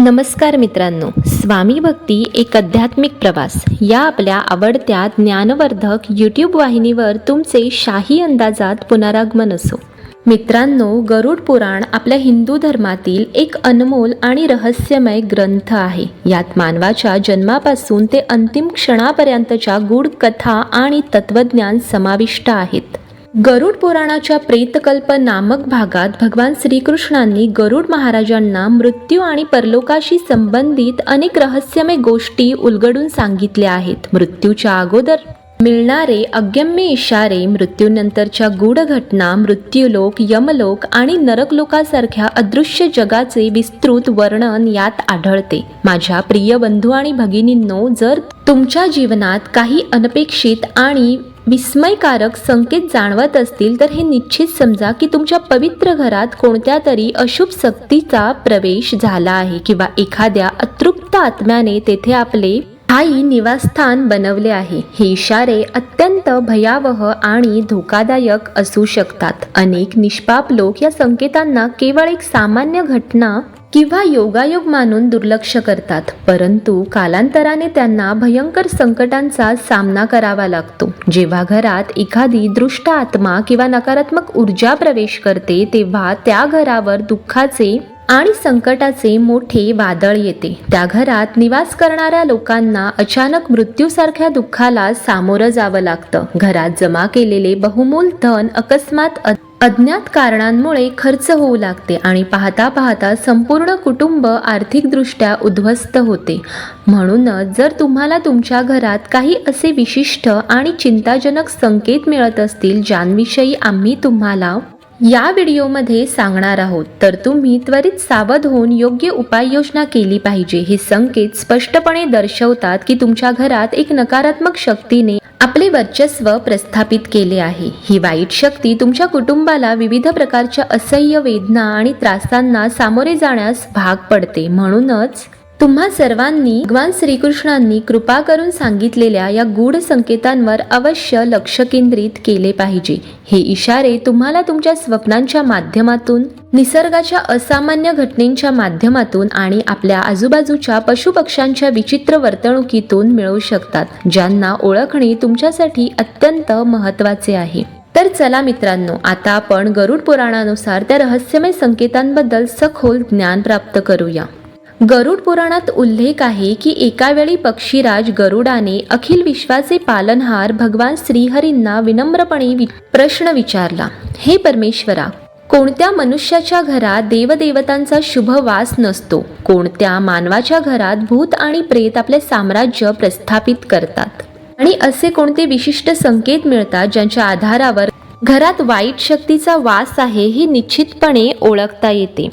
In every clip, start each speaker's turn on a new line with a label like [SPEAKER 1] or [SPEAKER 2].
[SPEAKER 1] नमस्कार मित्रांनो स्वामी भक्ती एक आध्यात्मिक प्रवास. या आपल्या आवडत्या ज्ञानवर्धक यूट्यूब वाहिनीवर तुमचे शाही अंदाजात पुनरागमन असो. मित्रांनो गरुड पुराण आपल्या हिंदू धर्मातील एक अनमोल आणि रहस्यमय ग्रंथ आहे. यात मानवाच्या जन्मापासून ते अंतिम क्षणापर्यंतच्या गूढ कथा आणि तत्वज्ञान समाविष्ट आहेत. गरुड पुराणाच्या प्रेतकल्प नामक भागात भगवान श्रीकृष्णांनी गरुड महाराजांना मृत्यू आणि परलोकाशी संबंधित अनेक रहस्यमय गोष्टी उलगडून सांगितल्या आहेत. मृत्यूच्या अगोदर मिळणारे अगम्य इशारे मृत्यूनंतरच्या गूढ घटना मृत्यूलोक यमलोक आणि नरकलोकासारख्या अदृश्य जगाचे विस्तृत वर्णन यात आढळते. माझ्या प्रिय बंधू आणि भगिनींनो जर तुमच्या जीवनात काही अनपेक्षित आणि विस्मयकारक संकेत जाणवत असतील तर हे निश्चित समजा की तुमच्या पवित्र घरात कोणत्या तरी अशुभ शक्तीचा प्रवेश झाला आहे किंवा एखाद्या अतृप्त आत्म्याने तेथे आपले आई निवासस्थान बनवले आहे. हे इशारे अत्यंत भयावह आणि धोकादायक असू शकतात. अनेक निष्पाप लोक या संकेतांना केवळ एक सामान्य घटना किंवा योगायोग मानून दुर्लक्ष करतात परंतु कालांतराने त्यांना भयंकर संकटांचा सामना करावा लागतो. जेव्हा घरात एखादी दृष्ट आत्मा किंवा नकारात्मक ऊर्जा प्रवेश करते तेव्हा त्या घरावर दुःखाचे आणि संकटाचे मोठे वादळ येते. त्या घरात निवास करणाऱ्या लोकांना अचानक मृत्यूसारख्या दुःखाला सामोरं जावं लागतं. घरात जमा केलेले बहुमूल धन अकस्मात अ- अज्ञात कारणांमुळे खर्च होऊ लागते आणि पाहता पाहता संपूर्ण कुटुंब आर्थिकदृष्ट्या उद्ध्वस्त होते. म्हणूनच जर तुम्हाला तुमच्या घरात काही असे विशिष्ट आणि चिंताजनक संकेत मिळत असतील ज्यांविषयी आम्ही तुम्हाला या व्हिडिओमध्ये सांगणार आहोत तर तुम्ही त्वरित सावध होऊन योग्य उपाययोजना केली पाहिजे. हे संकेत स्पष्टपणे दर्शवतात की तुमच्या घरात एक नकारात्मक शक्तीने आपले वर्चस्व प्रस्थापित केले आहे. ही वाईट शक्ती तुमच्या कुटुंबाला विविध प्रकारच्या असह्य वेदना आणि त्रासांना सामोरे जाण्यास भाग पडते. म्हणूनच तुम्हा सर्वांनी भगवान श्रीकृष्णांनी कृपा करून सांगितलेल्या या गूढ संकेतांवर अवश्य लक्ष केंद्रित केले पाहिजे. हे इशारे तुम्हाला तुमच्या स्वप्नांच्या माध्यमातून निसर्गाच्या असामान्य घटनेच्या माध्यमातून आणि आपल्या आजूबाजूच्या पशुपक्ष्यांच्या विचित्र वर्तणुकीतून मिळू शकतात ज्यांना ओळखणे तुमच्यासाठी अत्यंत महत्त्वाचे आहे. तर चला मित्रांनो आता आपण गरुड पुराणानुसार त्या रहस्यमय संकेतांबद्दल सखोल ज्ञान प्राप्त करूया. गरुड पुराणात उल्लेख आहे की एका वेळी पक्षीराज गरुडाने अखिल विश्वाचे पालनहार भगवान श्रीहरींना विनम्रपणे वि- प्रश्न विचारला हे परमेश्वरा कोणत्या मनुष्याच्या घरात देवदेवतांचा शुभ वास नसतो? कोणत्या मानवाच्या घरात भूत आणि प्रेत आपले साम्राज्य प्रस्थापित करतात? आणि असे कोणते विशिष्ट संकेत मिळतात ज्यांच्या आधारावर घरात वाईट शक्तीचा वास आहे हे निश्चितपणे ओळखता येते?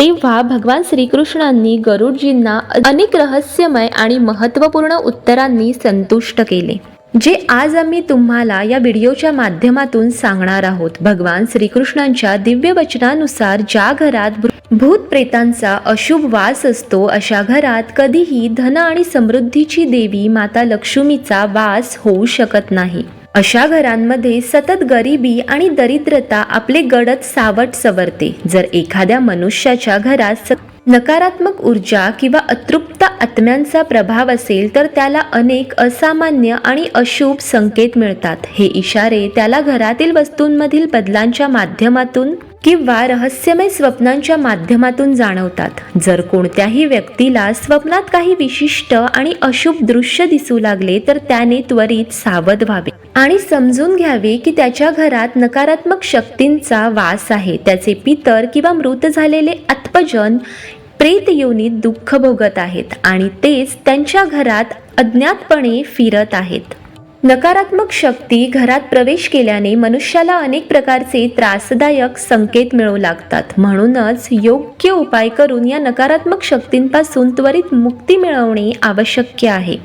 [SPEAKER 1] तेव्हा भगवान श्रीकृष्णांनी गरुडजींना अनेक रहस्यमय आणि महत्त्वपूर्ण उत्तरांनी संतुष्ट केले. जे आज आम्ही तुम्हाला या व्हिडिओच्या माध्यमातून सांगणार आहोत. भगवान श्रीकृष्णांच्या दिव्य वचनानुसार ज्या घरात भूत प्रेतांचा अशुभ वास असतो अशा घरात कधीही धन आणि समृद्धीची देवी माता लक्ष्मीचा वास होऊ शकत नाही. अशा घरांमध्ये सतत गरिबी आणि दरिद्रता आपले गडद सावट सवरते. जर एखाद्या मनुष्याच्या घरात स- नकारात्मक ऊर्जा किंवा अतृप्त आत्म्यांचा प्रभाव असेल तर त्याला अनेक असामान्य आणि अशुभ संकेत मिळतात. हे इशारे त्याला घरातील वस्तूंमधील बदलांच्या माध्यमातून किंवा रहस्यमय स्वप्नांच्या माध्यमातून जाणवतात. जर कोणत्याही व्यक्तीला स्वप्नात काही विशिष्ट आणि अशुभ दृश्य दिसू लागले तर त्याने त्वरित सावध व्हावे आणि समजून घ्यावे की त्याच्या घरात नकारात्मक शक्तींचा वास आहे. त्याचे पितर किंवा मृत झालेले आत्मजन प्रेत योनीत दुःख भोगत आहेत आणि तेच त्यांच्या घरात अज्ञातपणे फिरत आहेत. नकारात्मक शक्ती घरात प्रवेश केल्याने मनुष्याला अनेक प्रकारचे त्रासदायक संकेत मिळू लागतात. म्हणूनच योग्य उपाय करून या नकारात्मक शक्तींपासून त्वरित मुक्ती मिळवणे आवश्यक आहे.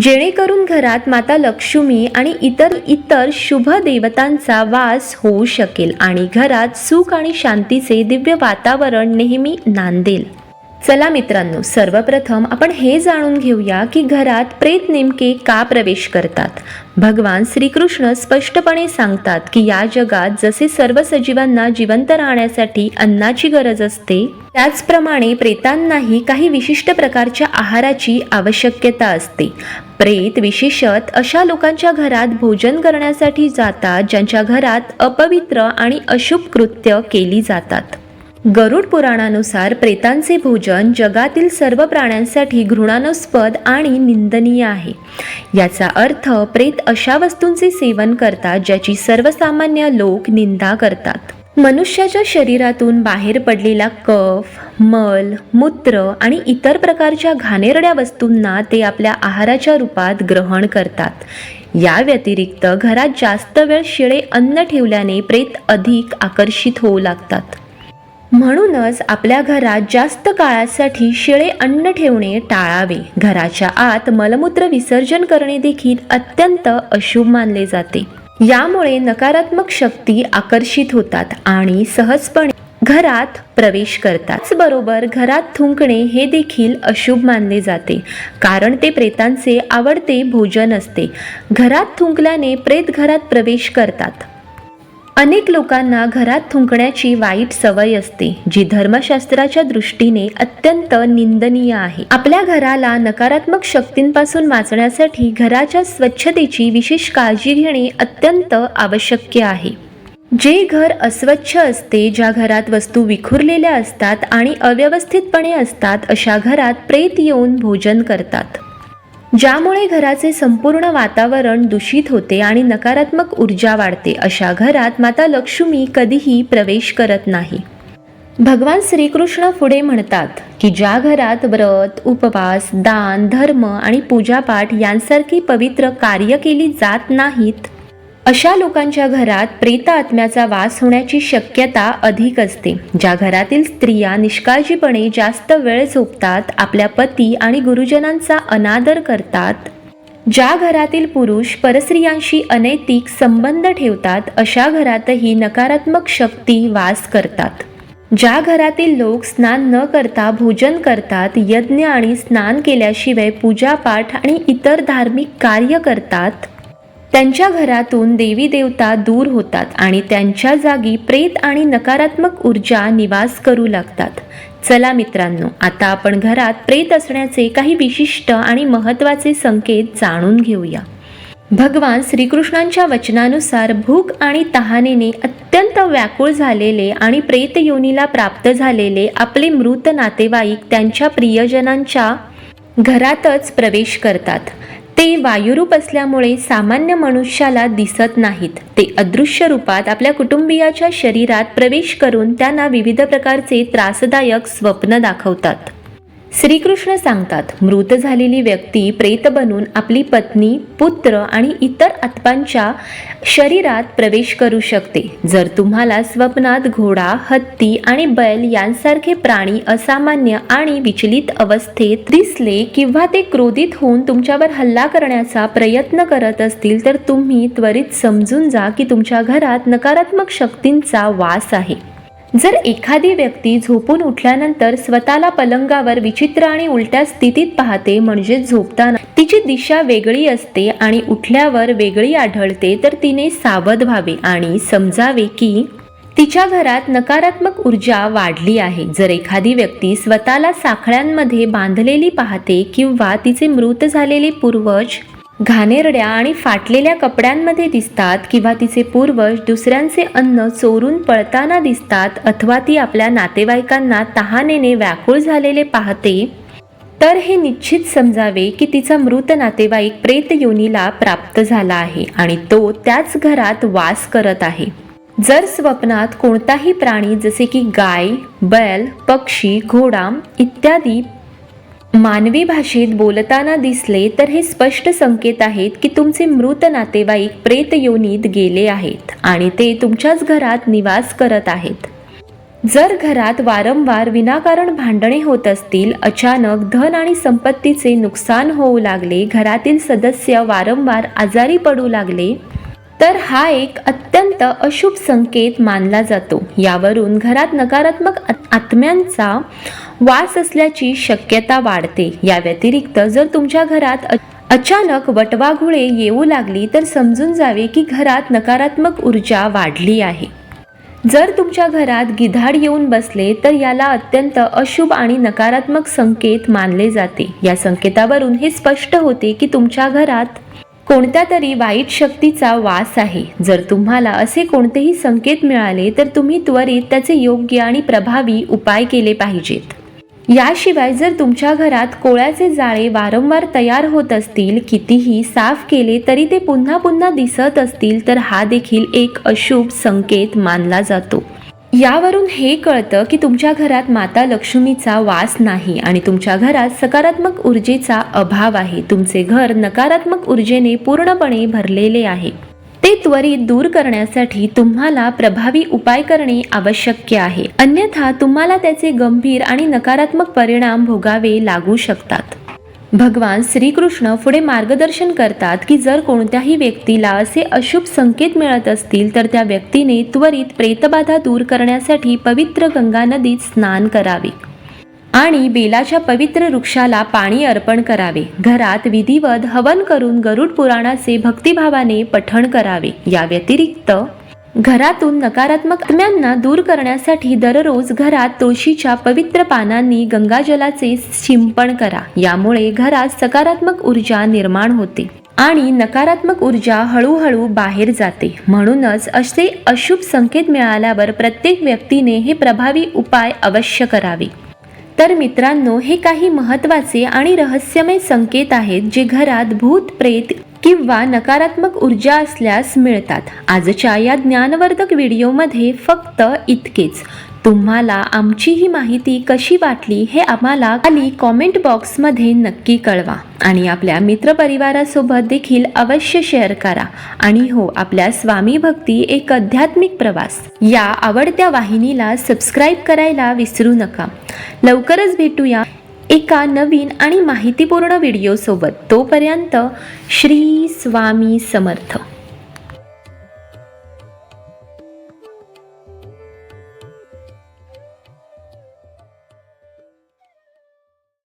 [SPEAKER 1] जेणेकरून घरात माता लक्ष्मी आणि इतर इतर शुभ देवतांचा वास होऊ शकेल आणि घरात सुख आणि शांतीचे दिव्य वातावरण नेहमी नांदेल. चला मित्रांनो सर्वप्रथम आपण हे जाणून घेऊया की घरात प्रेत नेमके का प्रवेश करतात. भगवान श्रीकृष्ण स्पष्टपणे सांगतात की या जगात जसे सर्व सजीवांना जिवंत राहण्यासाठी अन्नाची गरज असते त्याचप्रमाणे प्रेतांनाही काही विशिष्ट प्रकारच्या आहाराची आवश्यकता असते. प्रेत विशेषत अशा लोकांच्या घरात भोजन करण्यासाठी जातात ज्यांच्या घरात अपवित्र आणि अशुभ कृत्य केली जातात. गरुड पुराणानुसार प्रेतांचे भोजन जगातील सर्व प्राण्यांसाठी घृणास्पद आणि निंदनीय आहे. याचा अर्थ प्रेत अशा वस्तूंचे सेवन करतात ज्याची सर्वसामान्य लोक निंदा करतात. मनुष्याच्या शरीरातून बाहेर पडलेला कफ मल मूत्र आणि इतर प्रकारच्या घाणेरड्या वस्तूंना ते आपल्या आहाराच्या रूपात ग्रहण करतात. या व्यतिरिक्त घरात जास्त वेळ शिळे अन्न ठेवल्याने प्रेत अधिक आकर्षित होऊ लागतात. म्हणूनच आपल्या घरात जास्त काळासाठी शिळे अन्न ठेवणे टाळावे. घराच्या आत मलमूत्र विसर्जन करणे देखील अत्यंत अशुभ मानले जाते. यामुळे नकारात्मक शक्ती आकर्षित होतात आणि सहजपणे घरात प्रवेश करतात. बरोबर घरात थुंकणे हे देखील अशुभ मानले जाते कारण ते प्रेतांचे आवडते भोजन असते. घरात थुंकल्याने प्रेत घरात प्रवेश करतात. अनेक लोकांना घरात थुंकण्याची वाईट सवय असते जी धर्मशास्त्राच्या दृष्टीने अत्यंत निंदनीय आहे. आपल्या घराला नकारात्मक शक्तींपासून वाचण्यासाठी घराच्या स्वच्छतेची विशेष काळजी घेणे अत्यंत आवश्यक आहे. जे घर अस्वच्छ असते ज्या घरात वस्तू विखुरलेल्या असतात आणि अव्यवस्थितपणे असतात अशा घरात प्रेत येऊन भोजन करतात. ज्यामुळे घराचे संपूर्ण वातावरण दूषित होते आणि नकारात्मक ऊर्जा वाढते अशा घरात माता लक्ष्मी कधीही प्रवेश करत नाही. भगवान श्रीकृष्ण पुढे म्हणतात की ज्या घरात व्रत उपवास दान धर्म आणि पूजापाठ यांसारखी पवित्र कार्य केली जात नाहीत अशा लोकांच्या घरात प्रेत आत्म्याचा वास होण्याची शक्यता अधिक असते. ज्या घरातील स्त्रिया निष्काळजीपणे जास्त वेळ झोपतात आपल्या पती आणि गुरुजनांचा अनादर करतात. ज्या घरातील पुरुष परस्त्रियांशी अनैतिक संबंध ठेवतात अशा घरातही नकारात्मक शक्ती वास करतात. ज्या घरातील लोक स्नान न करता भोजन करतात यज्ञ आणि स्नान केल्याशिवाय पूजापाठ आणि इतर धार्मिक कार्य करतात त्यांच्या घरातून देवी देवता दूर होतात आणि त्यांच्या जागी प्रेत आणि नकारात्मक ऊर्जा निवास करू लागतात. चला मित्रांनो आता आपण घरात प्रेत असण्याचे काही विशिष्ट आणि महत्त्वाचे संकेत जाणून घेऊया. भगवान श्रीकृष्णांच्या वचनानुसार भूक आणि तहानेने अत्यंत व्याकुळ झालेले आणि प्रेत योनीला प्राप्त झालेले आपले मृत नातेवाईक त्यांच्या प्रियजनांच्या घरातच प्रवेश करतात. ते वायुरूप असल्यामुळे सामान्य मनुष्याला दिसत नाहीत. ते अदृश्य रूपात आपल्या कुटुंबियाच्या शरीरात प्रवेश करून त्यांना विविध प्रकारचे त्रासदायक स्वप्न दाखवतात. श्रीकृष्ण सांगतात मृत झालेली व्यक्ती प्रेत बनून आपली पत्नी पुत्र आणि इतर आत्मांच्या शरीरात प्रवेश करू शकते. जर तुम्हाला स्वप्नात घोडा हत्ती आणि बैल यांसारखे प्राणी असामान्य आणि विचलित अवस्थेत दिसले किंवा ते क्रोधित होऊन तुमच्यावर हल्ला करण्याचा प्रयत्न करत असतील तर तुम्ही त्वरित समजून जा की तुमच्या घरात नकारात्मक शक्तींचा वास आहे. जर एखादी व्यक्ती झोपून उठल्यानंतर स्वतःला पलंगावर विचित्र आणि उलट्या स्थितीत पाहते म्हणजे झोपताना तिची दिशा वेगळी असते आणि उठल्यावर वेगळी आढळते तर तिने सावध व्हावे आणि समजावे की तिच्या घरात नकारात्मक ऊर्जा वाढली आहे. जर एखादी व्यक्ती स्वतःला साखळ्यांमध्ये बांधलेली पाहते किंवा तिचे मृत झालेले पूर्वज घाणेरड्या आणि फाटलेल्या कपड्यांमध्ये दिसतात किंवा तिचे पूर्वज दुसऱ्यांचे अन्न चोरून पळताना दिसतात अथवा ती आपल्या नातेवाईकांना तहानेने व्याकुळ झालेले पाहते तर हे निश्चित समजावे की तिचा मृत नातेवाईक प्रेत योनीला प्राप्त झाला आहे आणि तो त्याच घरात वास करत आहे. जर स्वप्नात कोणताही प्राणी जसे की गाय बैल पक्षी घोडा इत्यादी मानवी भाषेत बोलताना दिसले तर हे स्पष्ट संकेत आहेत की तुमचे मृत नातेवाईक प्रेत योनीत गेले आहेत आणि ते तुमच्याच घरात निवास करत आहेत. जर घरात वारंवार विनाकारण भांडणे होत असतील अचानक धन आणि संपत्तीचे नुकसान होऊ लागले घरातील सदस्य वारंवार आजारी पडू लागले तर हा एक अत्यंत अशुभ संकेत मानला जातो. यावरून घरात नकारात्मक आत्म्यांचा वास असल्याची शक्यता वाढते. या व्यतिरिक्त जर तुमच्या घरात अचानक वटवाघुळे येऊ लागली तर समजून जावे की घरात नकारात्मक ऊर्जा वाढली आहे. जर तुमच्या घरात गिधाड येऊन बसले तर याला अत्यंत अशुभ आणि नकारात्मक संकेत मानले जाते. या संकेतावरून हे स्पष्ट होते की तुमच्या घरात कोणत्या तरी वाईट शक्तीचा वास आहे. जर तुम्हाला असे कोणतेही संकेत मिळाले तर तुम्ही त्वरित त्याचे योग्य आणि प्रभावी उपाय केले पाहिजेत. याशिवाय जर तुमच्या घरात कोळ्याचे जाळे वारंवार तयार होत असतील कितीही साफ केले तरी ते पुन्हा पुन्हा दिसत असतील तर हा देखील एक अशुभ संकेत मानला जातो. यावरून हे कळतं की तुमच्या घरात माता लक्ष्मीचा वास नाही आणि तुमच्या घरात सकारात्मक ऊर्जेचा अभाव आहे. तुमचे घर नकारात्मक ऊर्जेने पूर्णपणे भरलेले आहे. ते त्वरित दूर करण्यासाठी तुम्हाला प्रभावी उपाय करणे आवश्यक आहे. अन्यथा तुम्हाला त्याचे गंभीर आणि नकारात्मक परिणाम भोगावे लागू शकतात. भगवान श्रीकृष्ण पुढे मार्गदर्शन करतात की जर कोणत्याही व्यक्तीला असे अशुभ संकेत मिळत असतील तर त्या व्यक्तीने त्वरित प्रेतबाधा दूर करण्यासाठी पवित्र गंगा नदीत स्नान करावे. आणि बेलाच्या पवित्र वृक्षाला पाणी अर्पण करावे. घरात विधिवत हवन करून गरुड पुराणाचे भक्तिभावाने पठण करावे. या व्यतिरिक्त घरातून नकारात्मक आत्म्यांना दूर करण्यासाठी दररोज घरात तुळशीच्या पवित्र पानांनी गंगाजलाचे शिंपण करा. यामुळे घरात सकारात्मक ऊर्जा निर्माण होते आणि नकारात्मक ऊर्जा हळूहळू बाहेर जाते. म्हणूनच असे अशुभ संकेत मिळाल्यावर प्रत्येक व्यक्तीने हे प्रभावी उपाय अवश्य करावे. तर मित्रांनो हे काही महत्त्वाचे आणि रहस्यमय संकेत आहेत जे घरात भूत प्रेत किंवा नकारात्मक ऊर्जा असल्यास मिळतात. आजच्या या ज्ञानवर्धक व्हिडिओमध्ये फक्त इतकेच. तुम्हाला आमची ही माहिती कशी वाटली हे आम्हाला खाली कॉमेंट बॉक्समध्ये नक्की कळवा. आणि आपल्या मित्रपरिवारासोबत देखील अवश्य शेअर करा. आणि हो आपल्या स्वामी भक्ती एक आध्यात्मिक प्रवास. या आवडत्या वाहिनीला सबस्क्राईब करायला विसरू नका. लवकरच भेटूया एका नवीन आणि माहितीपूर्ण व्हिडिओसोबत तोपर्यंत श्री स्वामी समर्थ.